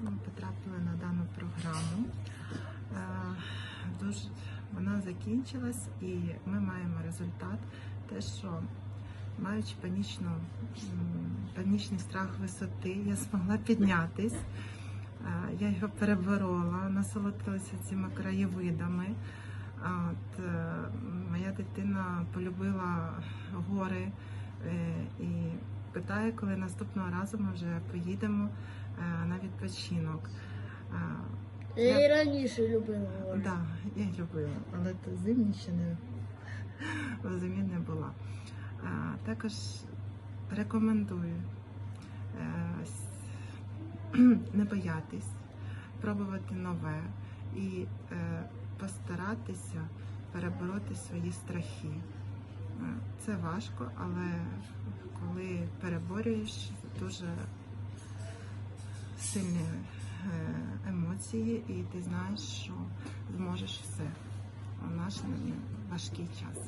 ми потрапили на дану програму. Е, Дуже вона закінчилась і ми маємо результат. Те, що маючи панічну, панічний страх висоти, я змогла піднятись. Е, Я його переборола, насолодилася цими краєвидами. От, е, моя дитина полюбила гори і питає, коли наступного разу ми вже поїдемо відпочинок. Я і раніше любила гори. Да, я любила, але то зимні ще не в зимі не була. А, також рекомендую е, с- не боятись, пробувати нове і е, постаратися перебороти свої страхи. Е, Це важко, але коли переборюєш, дуже сильні е, емоції, і ти знаєш, що зможеш все у наш важкий час.